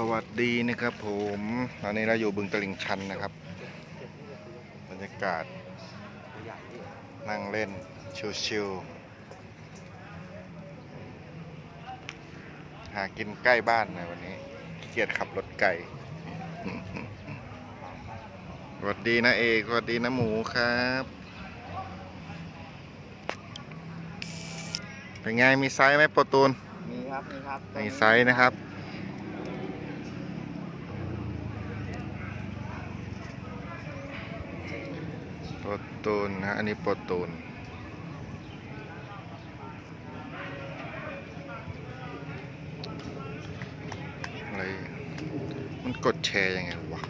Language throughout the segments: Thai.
สวัสดีนะครับผมตอนนี้เราอยู่บึงตลิ่งชันนะครับ บรรยากาศ นั่งเล่น ชิวๆหากินใกล้บ้านหน่อยวันนี้ขี้เกียจขับรถไกลสวัสดีนะเอกสวัสดีนะหมูครับ เป็นไงมีไซส์ไหมโปรตูนมีครับ มีครับ มีไซส์นะครับ โปรตูนนะฮะอันนี้โปรตูนอะไรมันกดแชร์ยังไงวะ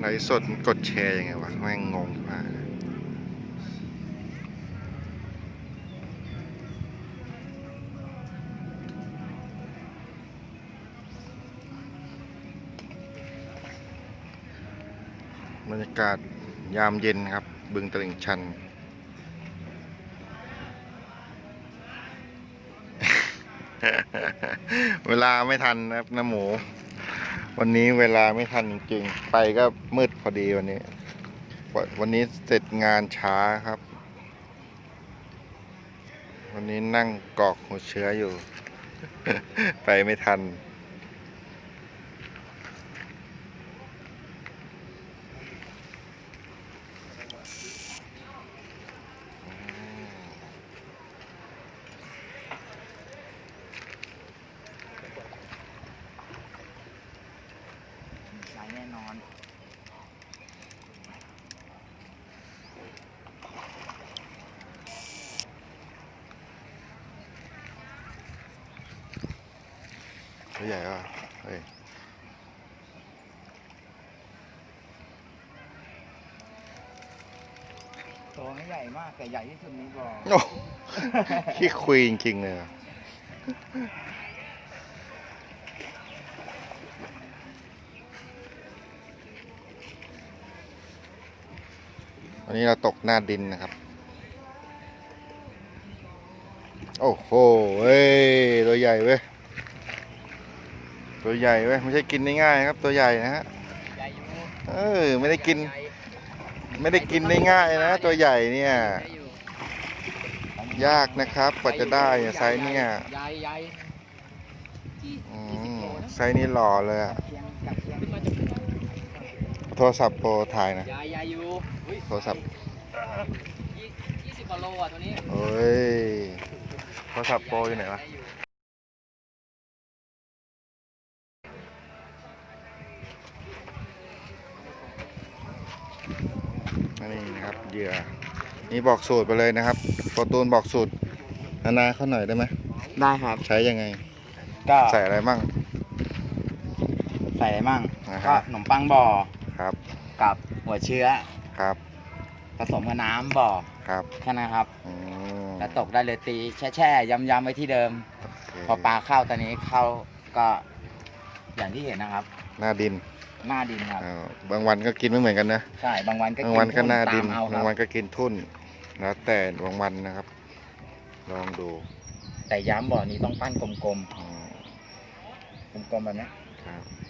ไลฟ์สดกดแชร์ยังไงวะแม่งงงมาก บรรยากาศยามเย็นครับ บึงตลิ่งชัน เวลาไม่ทันนะครับน้าหมู วันนี้เวลาไม่ทันจริงๆ ไปก็มืดพอดีวันนี้ วันนี้เสร็จงานช้าครับ วันนี้นั่งกอกหัวเชื้ออยู่ ไปไม่ทัน ใช้ แน่นอน ตัวใหญ่อะเฮ้ยตัวไม่ใหญ่มาก แต่ใหญ่ที่สุดในบ่อ โอ้ ขี้คุยจริงๆเลยอะ วันนี้เราตกหน้าดินนะครับ โอ้โหเว้ยตัวใหญ่เว้ย ตัวใหญ่เว้ย ไม่ใช่กินได้ง่ายครับ ตัวใหญ่นะฮะใหญ่อยู่เออไม่ได้กิน ไม่ได้กินได้ง่ายนะ ตัวใหญ่เนี่ย ยากนะครับกว่าจะได้เนี่ยไซส์เนี่ยใหญ่ใหญ่ที่อืยี่สิบมโลนะไซส์นี้หล่อเลยอะ โทรศัพท์โปรถ่ายนะ ยายยายอยู่อุ้ยโทรศัพท์ยี่ยี่สิบกว่าโลอะตัวนี้เฮ้ย โทรศัพท์โปรอยู่ไหนวะด้อยู่นี่นะครับเหยื่อนี่บอกสูตรไปเลยนะครับโปรตูนบอกสูตรนานาเขาหน่อยได้ไหมได้ครับ ใช้ยังไง ก็ใส่อะไรมั่ง ใส่อะไรมั่ง อ่าฮะ ก็ขนมปังบ่อ ครับ กับหัวเชื้อครับ ผสมกับน้ำบ่อครับแค่นั้นครับอืมแล้วตกได้เลยตีแช่แช่ๆย้ำๆไว้ที่เดิม โเคพอปลาเข้าตอนนี้เข้าก็อย่างที่เห็นนะครับ หน้าดินหน้าดินครับ อ้าวบางวันก็กินไม่เหมือนกันนะ ใช่บางวันก็บางวันก็หน้าดิน ตมเอาคบารังบวันก็กินทุ่น แล้วแต่บางวันนะครับ ลองดูแต่ย้ำบ่อนี้ต้องปั้นกลมอืมๆกลมๆแบบนี้ครับ